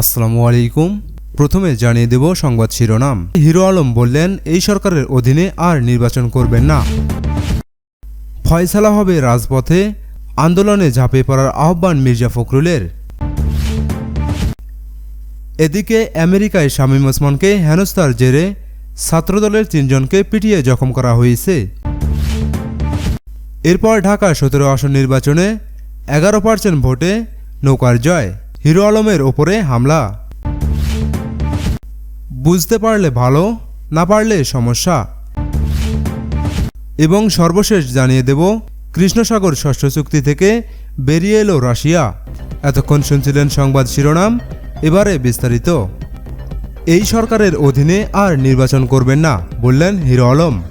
আসসালামু আলাইকুম। প্রথমে জানিয়ে দেব সংবাদ শিরোনাম। হিরো আলম বললেন, এই সরকারের অধীনে আর নির্বাচন করবেন না। ফয়সালা হবে রাজপথে, আন্দোলনে ঝাঁপে পড়ার আহ্বান মির্জা ফখরুলের। এদিকে আমেরিকায় শামীম ওসমানকে হেনস্থার জেরে ছাত্রদলের তিনজনকে পিটিয়ে জখম করা হয়েছে। এরপর ঢাকা সতেরো আসন নির্বাচনে এগারো পার্সেন্ট ভোটে নৌকার জয়। হিরো আলমের ওপরে হামলা। বুঝতে পারলে ভালো, না পারলে সমস্যা। এবং সর্বশেষ জানিয়ে দেব, কৃষ্ণসাগর ষষ্ঠ চুক্তি থেকে বেরিয়ে এলো রাশিয়া। এতক্ষণ শুনছিলেন সংবাদ শিরোনাম, এবারে বিস্তারিত। এই সরকারের অধীনে আর নির্বাচন করবেন না, বললেন হিরো আলম।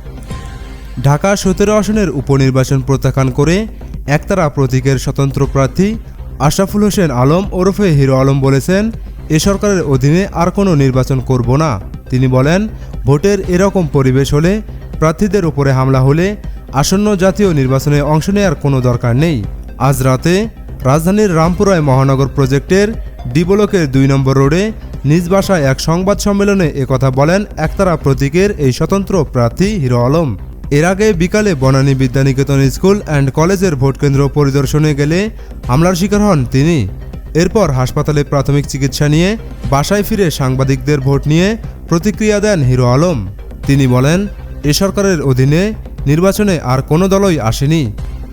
ঢাকা সতেরো আসনের উপনির্বাচন প্রত্যাখ্যান করে একতারা প্রতীকের স্বতন্ত্র প্রার্থী আশরাফুল হোসেন আলম ওরফে হিরো আলম বলেছেন, এ সরকারের অধীনে আর কোনো নির্বাচন করব না। তিনি বলেন, ভোটের এরকম পরিবেশ হলে, প্রার্থীদের উপরে হামলা হলে, আসন্ন জাতীয় নির্বাচনে অংশ নেওয়ার কোনো দরকার নেই। আজ রাতে রাজধানীর রামপুরায় মহানগর প্রজেক্টের ডিবলকের দুই নম্বর রোডে নিজ বাসায় এক সংবাদ সম্মেলনে একথা বলেন একতারা প্রতীকের এই স্বতন্ত্র প্রার্থী হিরো আলম। এর আগে বিকালে বনানী বিদ্যানিকেতন স্কুল অ্যান্ড কলেজের ভোটকেন্দ্র পরিদর্শনে গেলে হামলার শিকার হন তিনি। এরপর হাসপাতালে প্রাথমিক চিকিৎসা নিয়ে বাসায় ফিরে সাংবাদিকদের ভোট নিয়ে প্রতিক্রিয়া দেন হিরো আলম। তিনি বলেন, এ সরকারের অধীনে নির্বাচনে আর কোনো দলই আসেনি।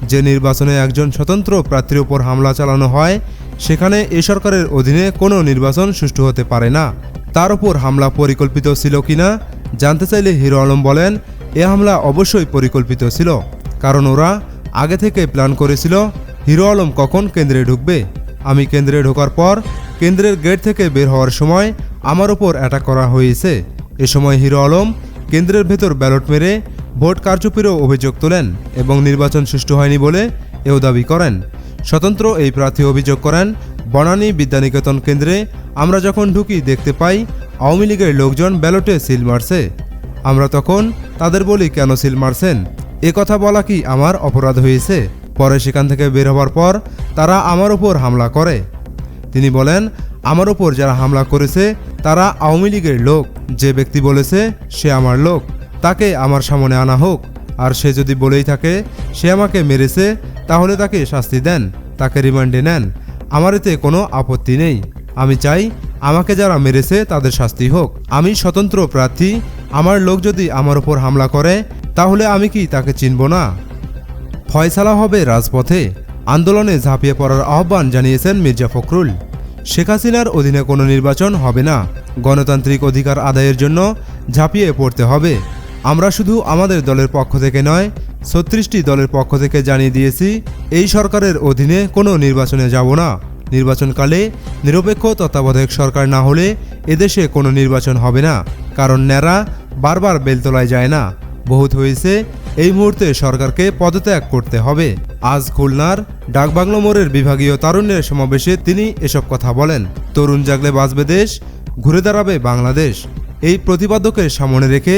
যে নির্বাচনে একজন স্বতন্ত্র প্রার্থীর ওপর হামলা চালানো হয়, সেখানে এ সরকারের অধীনে কোনো নির্বাচন সুষ্ঠু হতে পারে না। তার উপর হামলা পরিকল্পিত ছিল কিনা জানতে চাইলে হিরো আলম বলেন এ হামলা অবশ্যই পরিকল্পিত ছিল, কারণ ওরা আগে থেকে প্ল্যান করেছিল হিরো আলম কখন কেন্দ্রে ঢুকবে। আমি কেন্দ্রে ঢোকার পর কেন্দ্রের গেট থেকে বের হওয়ার সময় আমার ওপর অ্যাটাক করা হয়েছে। এ সময় হিরো আলম কেন্দ্রের ভেতর ব্যালট মেরে ভোট কারচুপিরও অভিযোগ তোলেন এবং নির্বাচন সুষ্ঠু হয়নি বলে এও দাবি করেন। স্বতন্ত্র এই প্রার্থী অভিযোগ করেন, বনানী বিদ্যানিকেতন কেন্দ্রে আমরা যখন ঢুকি দেখতে পাই আওয়ামী লীগের লোকজন ব্যালটে সিল মারছে। আমরা তখন তাদের বলি, কেন সিল মারছেন? এ কথা বলা কি আমার অপরাধ হয়েছে? পরে সেখান থেকে বের হওয়ার পর তারা আমার উপর হামলা করে। তিনি বলেন, আমার ওপর যারা হামলা করেছে, তারা আওয়ামী লীগের লোক। যে ব্যক্তি বলেছে, সে আমার লোক। তাকে আমার সামনে আনা হোক। আর সে যদি বলেই থাকে, সে আমাকে মেরেছে, তাহলে তাকে শাস্তি দেন, তাকে রিমান্ডে নেন। আমার এতে কোনো আপত্তি নেই। আমি চাই আমাকে যারা মেরেছে তাদের শাস্তি হোক। আমি স্বতন্ত্র প্রার্থী। আমার লোক যদি আমার ওপর হামলা করে, তাহলে আমি কি তাকে চিনব না? ফয়সালা হবে রাজপথে। আন্দোলনে ঝাঁপিয়ে পড়ার আহ্বান জানিয়েছেন মির্জা ফখরুল। শেখ হাসিনার অধীনে কোনো নির্বাচন হবে না। গণতান্ত্রিক অধিকার আদায়ের জন্য ঝাঁপিয়ে পড়তে হবে। আমরা শুধু আমাদের দলের পক্ষ থেকে নয়, ছত্রিশটি দলের পক্ষ থেকে জানিয়ে দিয়েছি, এই সরকারের অধীনে কোনো নির্বাচনে যাব না। নির্বাচনকালে নিরপেক্ষ তত্ত্বাবধায়ক সরকার না হলে এদেশে কোনো নির্বাচন হবে না। কারণ ন্যারা বারবার বেলতলায় যায় না। বহুত হয়েছে, এই মুহূর্তে সরকারকে পদত্যাগ করতে হবে। আজ খুলনার ডাকবাংলো মোড়ের বিভাগীয় তারুণ্যের সমাবেশে তিনি এসব কথা বলেন। তরুণ জাগলে বাঁচবে দেশ, ঘুরে দাঁড়াবে বাংলাদেশ। এই প্রতিপাদ্যকে সামনে রেখে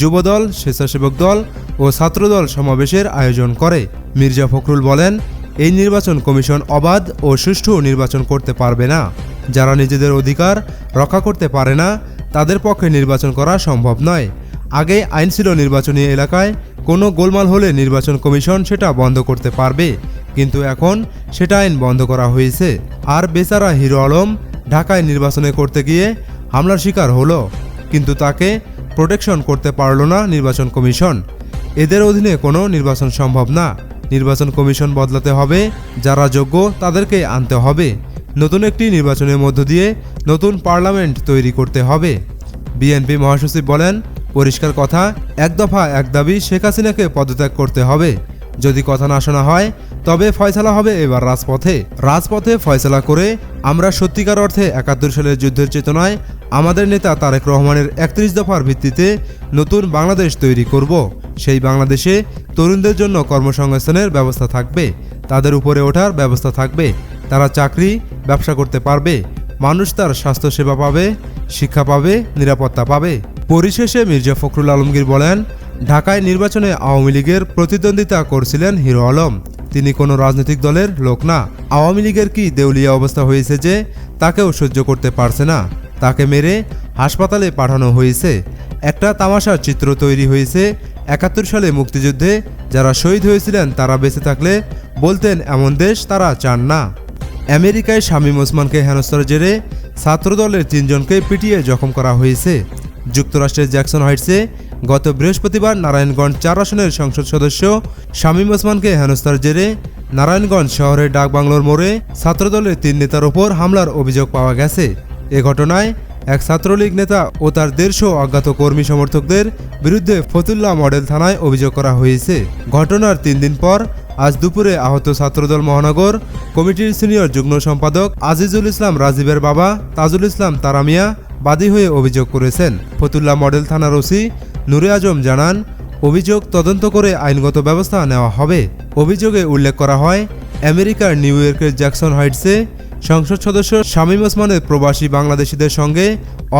যুবদল, স্বেচ্ছাসেবক দল ও ছাত্রদল সমাবেশের আয়োজন করে। মির্জা ফখরুল বলেন এই নির্বাচন কমিশন অবাধ ও সুষ্ঠু নির্বাচন করতে পারবে না। যারা নিজেদের অধিকার রক্ষা করতে পারে না, তাদের পক্ষে নির্বাচন করা সম্ভব নয়। আগে আইন ছিল নির্বাচনী এলাকায়, কোনো গোলমাল হলে নির্বাচন কমিশন সেটা বন্ধ করতে পারবে। কিন্তু এখন সেটা আইন বন্ধ করা হয়েছে। আর বেচারা হিরো আলম ঢাকায় নির্বাচনে করতে গিয়ে হামলার শিকার হলো। কিন্তু তাকে প্রোটেকশন করতে পারল না নির্বাচন কমিশন। এদের অধীনে কোনো নির্বাচন সম্ভব না। নির্বাচন কমিশন বদলাতে হবে, যারা যোগ্য তাদেরকে আনতে হবে। নতুন একটি নির্বাচনের মধ্য দিয়ে নতুন পার্লামেন্ট তৈরি করতে হবে। বিএনপি মহাসচিব বলেন, পরিষ্কার কথা, এক দফা এক দাবি শেখ হাসিনাকে পদত্যাগ করতে হবে। যদি কথা না শোনা হয়, তবে ফয়সালা হবে এবার রাজপথে। রাজপথে ফয়সালা করে আমরা সত্যিকার অর্থে একাত্তর সালের যুদ্ধের চেতনায় আমাদের নেতা তারেক রহমানের একত্রিশ দফার ভিত্তিতে নতুন বাংলাদেশ তৈরি করব। সেই বাংলাদেশে তরুণদের জন্য কর্মসংস্থানের ব্যবস্থা থাকবে, তাদের উপরে ওঠার ব্যবস্থা থাকবে, তারা চাকরি, ব্যবসা করতে পারবে, মানুষ তার স্বাস্থ্যসেবা পাবে, শিক্ষা পাবে, নিরাপত্তা পাবে। পরিশেষে মির্জা ফখরুল আলমগীর বলেন, ঢাকায় নির্বাচনে আওয়ামী লীগের প্রতিদ্বন্দ্বিতা করছিলেন হিরো আলম। তিনি কোনো রাজনৈতিক দলের লোক না। আওয়ামী লীগের কি দেউলিয়া অবস্থা হয়েছে যে তাকেও সহ্য করতে পারছে না? তাকে মেরে হাসপাতালে পাঠানো হয়েছে। একটা তামাশার চিত্র তৈরি হয়েছে। একাত্তর সালে মুক্তিযুদ্ধে যারা শহীদ হয়েছিলেন, তারা বেঁচে থাকলে বলতেন এমন দেশ তারা চান না। আমেরিকায় শামীম ওসমানকে হেনস্থার জেরে ছাত্রদলের তিনজনকে পিটিয়ে জখম করা হয়েছে। যুক্তরাষ্ট্রের জ্যাকসন হাইটসে গত বৃহস্পতিবার নারায়ণগঞ্জ চার আসনের সংসদ সদস্য শামীম ওসমানকে হেনস্থার জেরে নারায়ণগঞ্জ শহরের ডাকবাংলোর মোড়ে ছাত্রদলের তিন নেতার ওপর হামলার অভিযোগ পাওয়া গেছে। এ ঘটনায় এক ছাত্রলীগ নেতা ও তার দেড়শো অজ্ঞাত কর্মী সমর্থকদের বিরুদ্ধে ফতুল্লা মডেল থানায় অভিযোগ করা হয়েছে। ঘটনার তিন দিন পর আজ দুপুরে আহত ছাত্রদল মহানগর কমিটির সিনিয়র যুগ্ম সম্পাদক আজিজুল ইসলাম রাজীবের বাবা তাজুল ইসলাম তারামিয়া বাদী হয়ে অভিযোগ করেছেন। ফতুল্লা মডেল থানার ওসি নুরে আজম জানান, অভিযোগ তদন্ত করে আইনগত ব্যবস্থা নেওয়া হবে। অভিযোগে উল্লেখ করা হয়, আমেরিকার নিউ ইয়র্কের জ্যাকসন হাইটসে সংসদ সদস্য শামীম ওসমানের প্রবাসী বাংলাদেশিদের সঙ্গে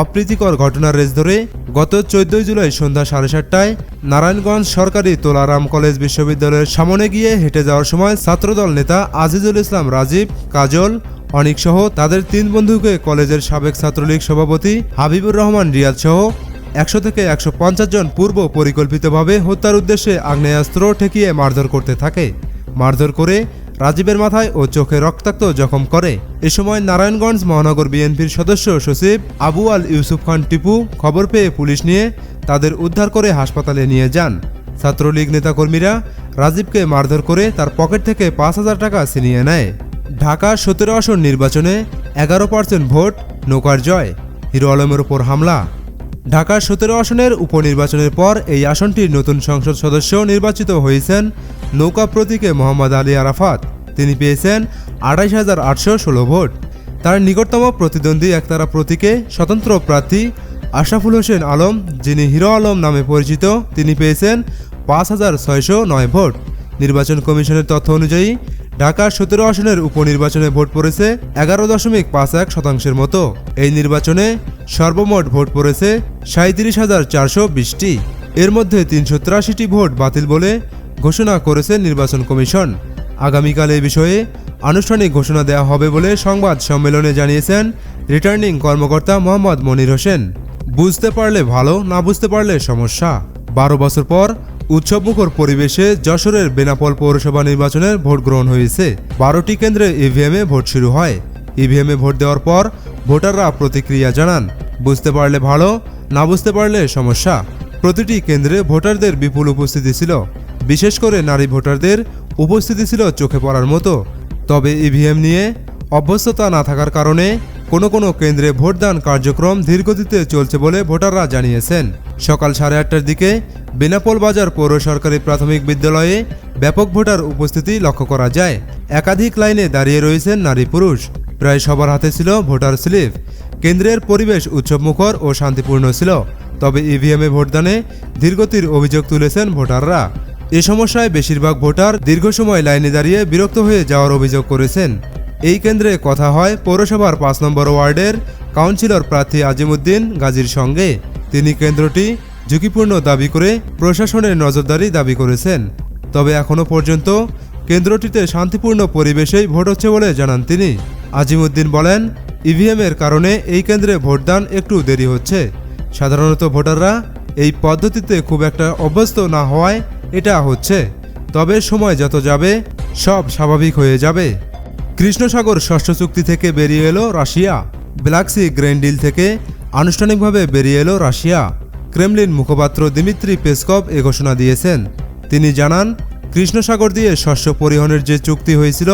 অপ্রীতিকর ঘটনার রেস ধরে গত চোদ্দই জুলাই সন্ধ্যা সাড়ে সাতটায় নারায়ণগঞ্জ সরকারি তোলারাম কলেজ বিশ্ববিদ্যালয়ের সামনে গিয়ে হেঁটে যাওয়ার সময় ছাত্রদল নেতা আজিজুল ইসলাম রাজীব, কাজল, অনিক সহ তাদের তিন বন্ধুকে কলেজের সাবেক ছাত্রলীগ সভাপতি হাবিবুর রহমান রিয়াদ সহ একশো থেকে একশো পঞ্চাশ জন পূর্ব পরিকল্পিতভাবে হত্যার উদ্দেশ্যে আগ্নেয়াস্ত্র ঠেকিয়ে মারধর করতে থাকে। মারধর করে রাজীবের মাথায় ও চোখে রক্তাক্ত জখম করে। এ সময় নারায়ণগঞ্জ মহানগর বিএনপির সদস্য সচিব আবু আল ইউসুফ খান টিপু খবর পেয়ে পুলিশ নিয়ে তাদের উদ্ধার করে হাসপাতালে নিয়ে যান। ছাত্রলীগ নেতাকর্মীরা রাজীবকে মারধর করে তার পকেট থেকে পাঁচ হাজার টাকা ছিনিয়ে নেয়। ঢাকা সতেরো আসন নির্বাচনে এগারো পার্সেন্ট ভোট, নৌকার জয়, হিরো আলমের ওপর হামলা। ঢাকার সতেরো আসনের উপনির্বাচনের পর এই আসনটির নতুন সংসদ সদস্য নির্বাচিত হয়েছেন নৌকা প্রতীকে মোহাম্মদ আলী আরাফাত। তিনি পেয়েছেন আড়াইশ হাজার আটশো ষোলো ভোট। তার নিকটতম প্রতিদ্বন্দ্বী একতারা প্রতীকে স্বতন্ত্র প্রার্থী আশরাফুল হোসেন আলম, যিনি হিরো আলম নামে পরিচিত, তিনি পেয়েছেন পাঁচ হাজার ছয়শো নয় ভোট। নির্বাচন কমিশনের তথ্য অনুযায়ী ঢাকার সতেরো আসনের উপনির্বাচনে ভোট পড়েছে এগারো দশমিক পাঁচ এক শতাংশের মতো। এই নির্বাচনে সর্বমোট ভোট পড়েছে সাঁত্রিশ হাজার চারশো বিশটি। এর মধ্যে তিনশো তিরাশিটি ভোট বাতিল বলে ঘোষণা করেছে নির্বাচন কমিশন। আগামীকাল এ বিষয়ে আনুষ্ঠানিক ঘোষণা দেওয়া হবে বলে সংবাদ সম্মেলনে জানিয়েছেন রিটার্নিং কর্মকর্তা মোহাম্মদ মনির হোসেন। বুঝতে পারলে ভালো, না বুঝতে পারলে সমস্যা। বারো বছর পর উৎসবমুখর পরিবেশে যশোরের বেনাপোল পৌরসভা নির্বাচনের ভোট গ্রহণ হয়েছে। বারোটি কেন্দ্রে ইভিএমে ভোট শুরু হয়। ইভিএমে ভোট দেওয়ার পর ভোটাররা প্রতিক্রিয়া জানান, বুঝতে পারলে ভালো, না বুঝতে পারলে সমস্যা। প্রতিটি কেন্দ্রে ভোটারদের বিপুল উপস্থিতি ছিল। বিশেষ করে নারী ভোটারদের উপস্থিতি ছিল চোখে পড়ার মতো। তবে ইভিএম নিয়ে অভ্যস্ততা না থাকার কারণে কোনো কোনো কেন্দ্রে ভোটদান কার্যক্রম ধীরগতিতে চলছে বলে ভোটাররা জানিয়েছেন। সকাল সাড়ে আটটার দিকে বেনাপোল বাজার পৌর সরকারি প্রাথমিক বিদ্যালয়ে ব্যাপক ভোটার উপস্থিতি লক্ষ্য করা যায়। একাধিক লাইনে দাঁড়িয়ে রয়েছেন নারী পুরুষ। প্রায় সবার হাতে ছিল ভোটার স্লিপ। কেন্দ্রের পরিবেশ উৎসবমুখর ও শান্তিপূর্ণ ছিল। তবে ইভিএমে ভোটদানে ধীরগতির অভিযোগ তুলেছেন ভোটাররা। এ সমস্যায় বেশিরভাগ ভোটার দীর্ঘ সময় লাইনে দাঁড়িয়ে বিরক্ত হয়ে যাওয়ার অভিযোগ করেছেন। এই কেন্দ্রে কথা হয় পৌরসভার পাঁচ নম্বর ওয়ার্ডের কাউন্সিলর প্রার্থী আজিমুদ্দিন গাজীর সঙ্গে। তিনি কেন্দ্রটি ঝুঁকিপূর্ণ দাবি করে প্রশাসনের নজরদারি দাবি করেছেন। তবে এখনও পর্যন্ত কেন্দ্রটিতে শান্তিপূর্ণ পরিবেশেই ভোট হচ্ছে বলে জানান তিনি। আজিমুদ্দিন বলেন ইভিএমের কারণে এই কেন্দ্রে ভোটদান একটু দেরি হচ্ছে। সাধারণত ভোটাররা এই পদ্ধতিতে খুব একটা অভ্যস্ত না হওয়ায় এটা হচ্ছে। তবে সময় যত যাবে, সব স্বাভাবিক হয়ে যাবে। কৃষ্ণসাগর ষষ্ঠ চুক্তি থেকে বেরিয়ে এলো Russia. Black Sea grain deal থেকে আনুষ্ঠানিকভাবে বেরিয়ে এলো রাশিয়া। ক্রেমলিন মুখপাত্র দিমিত্রি পেসকভ এ ঘোষণা দিয়েছেন। তিনি জানান, কৃষ্ণসাগর দিয়ে শস্য পরিবহনের যে চুক্তি হয়েছিল,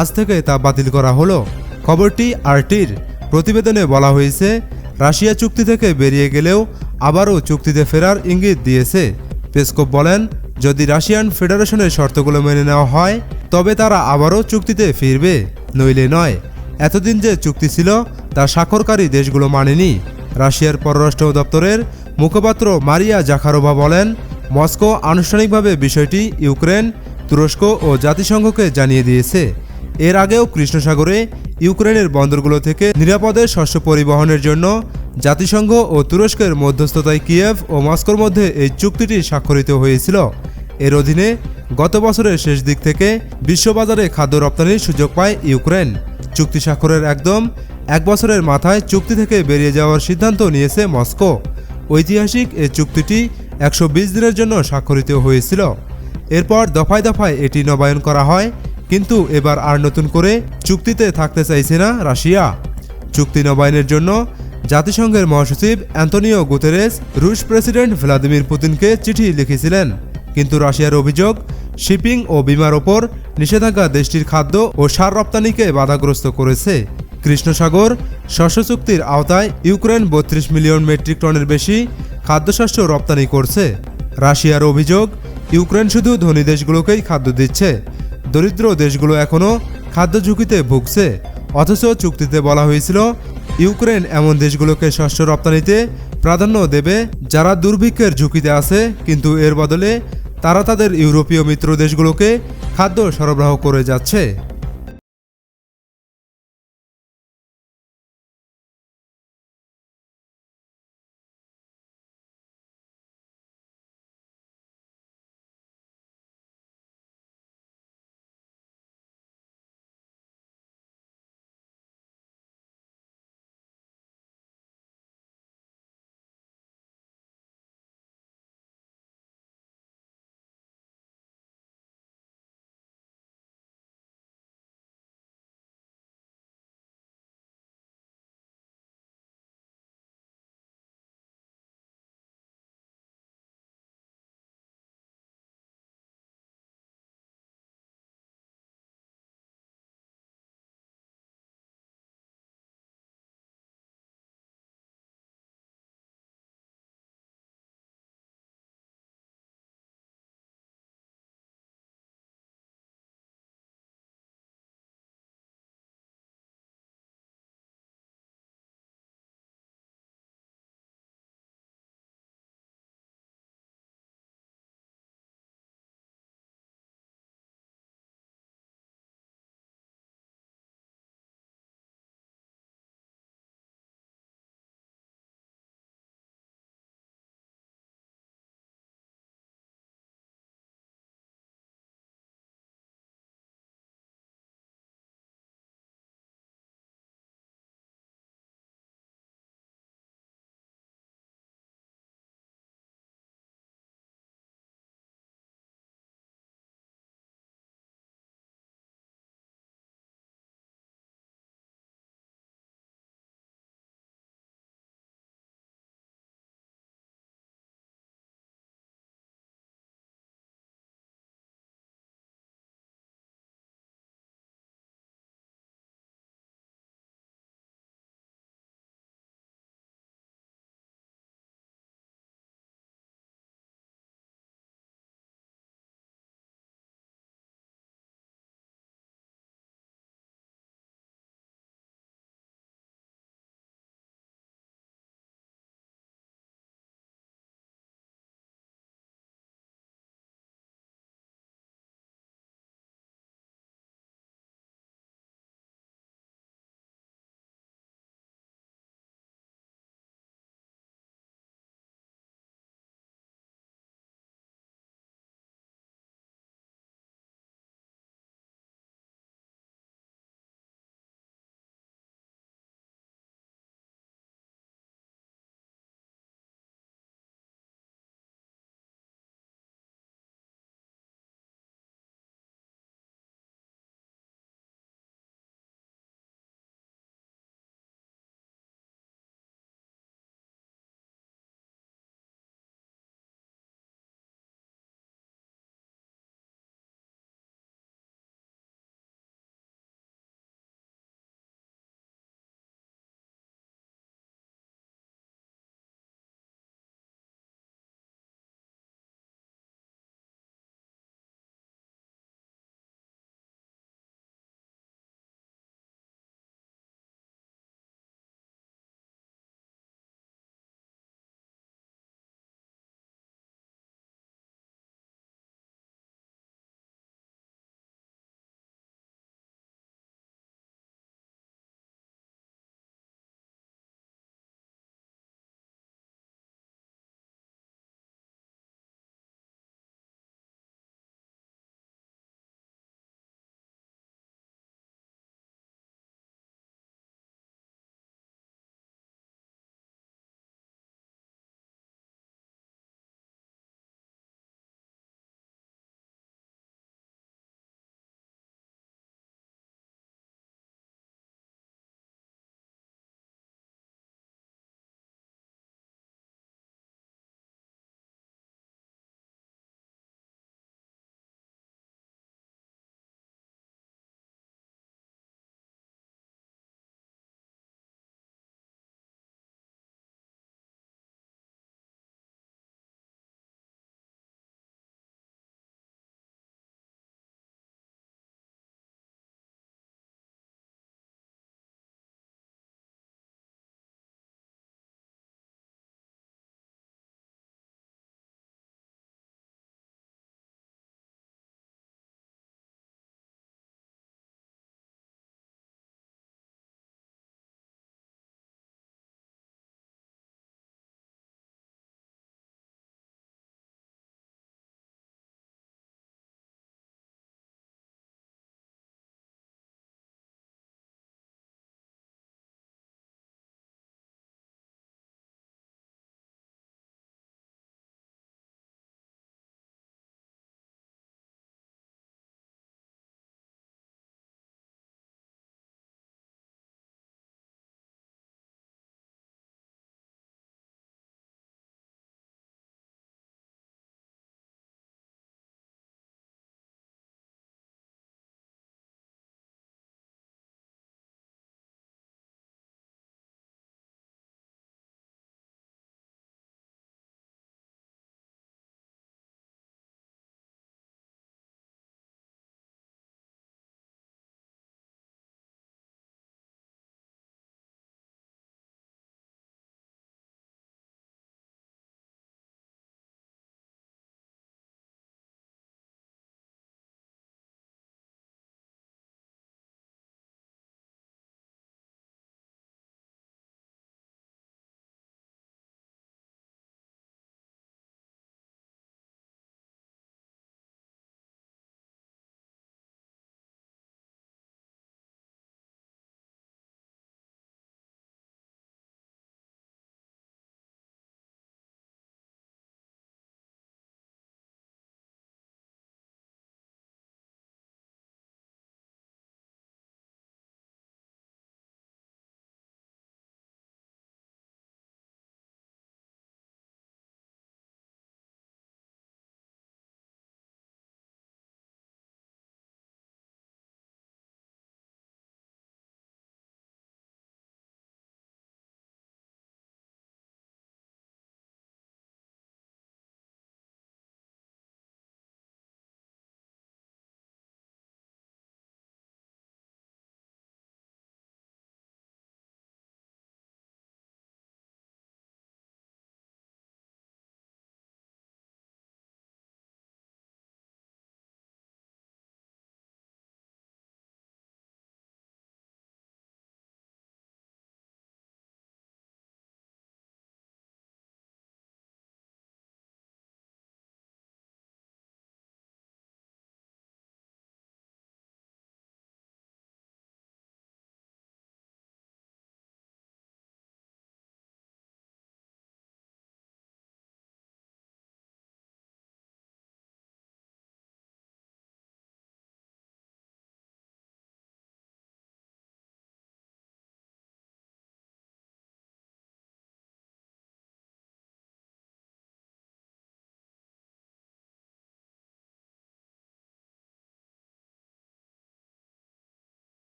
আজ থেকে তা বাতিল করা হলো। খবরটি আরটির প্রতিবেদনে বলা হয়েছে, রাশিয়া চুক্তি থেকে বেরিয়ে গেলেও আবারও চুক্তিতে ফেরার ইঙ্গিত দিয়েছে। পেসকভ বলেন যদি রাশিয়ান ফেডারেশনের শর্তগুলো মেনে নেওয়া হয়, তবে তারা আবারও চুক্তিতে ফিরবে, নইলে নয়। এতদিন যে চুক্তি ছিল, তা স্বাক্ষরকারী দেশগুলো মানেনি। রাশিয়ার পররাষ্ট্র দপ্তরের মুখপাত্র মারিয়া জাখারোভা বলেন, মস্কো আনুষ্ঠানিকভাবে বিষয়টি ইউক্রেন, তুরস্ক ও জাতিসংঘকে জানিয়ে দিয়েছে। এর আগেও কৃষ্ণসাগরে ইউক্রেনের বন্দরগুলো থেকে নিরাপদে শস্য পরিবহনের জন্য জাতিসংঘ ও তুরস্কের মধ্যস্থতায় কিয়েভ ও মস্কোর মধ্যে এই চুক্তিটি স্বাক্ষরিত হয়েছিল। এর অধীনে গত বছরের শেষ দিক থেকে বিশ্ববাজারে খাদ্য রপ্তানির সুযোগ পায় ইউক্রেন। চুক্তি স্বাক্ষরের একদম এক বছরের মাথায় চুক্তি থেকে বেরিয়ে যাওয়ার সিদ্ধান্ত নিয়েছে মস্কো। ঐতিহাসিক এ চুক্তিটি একশো বিশ দিনের জন্য স্বাক্ষরিত হয়েছিল। এরপর দফায় দফায় এটি নবায়ন করা হয়, কিন্তু এবার আর নতুন করে চুক্তিতে থাকতে চাইছে না রাশিয়া। চুক্তি নবায়নের জন্য জাতিসংঘের মহাসচিব অ্যান্তনিও গুতেরেস রুশ প্রেসিডেন্ট ভ্লাদিমির পুতিনকে চিঠি লিখেছিলেন। কিন্তু রাশিয়ার অভিযোগ, শিপিং ও বিমার ওপর নিষেধাজ্ঞা দেশটির খাদ্য ও সার রপ্তানিকে বাধাগ্রস্ত করেছে। কৃষ্ণসাগর শস্য চুক্তির আওতায় ইউক্রেন বত্রিশ মিলিয়ন মেট্রিক টনের বেশি খাদ্যশস্য রপ্তানি করছে। রাশিয়ার অভিযোগ, ইউক্রেন শুধু ধনী দেশগুলোকেই খাদ্য দিচ্ছে। দরিদ্র দেশগুলো এখনও খাদ্য ঝুঁকিতে ভুগছে। অথচ চুক্তিতে বলা হয়েছিল ইউক্রেন এমন দেশগুলোকে শস্য রপ্তানিতে প্রাধান্য দেবে যারা দুর্ভিক্ষের ঝুঁকিতে আছে, কিন্তু এর বদলে তারা তাদের ইউরোপীয় মিত্র দেশগুলোকে খাদ্য সরবরাহ করে যাচ্ছে।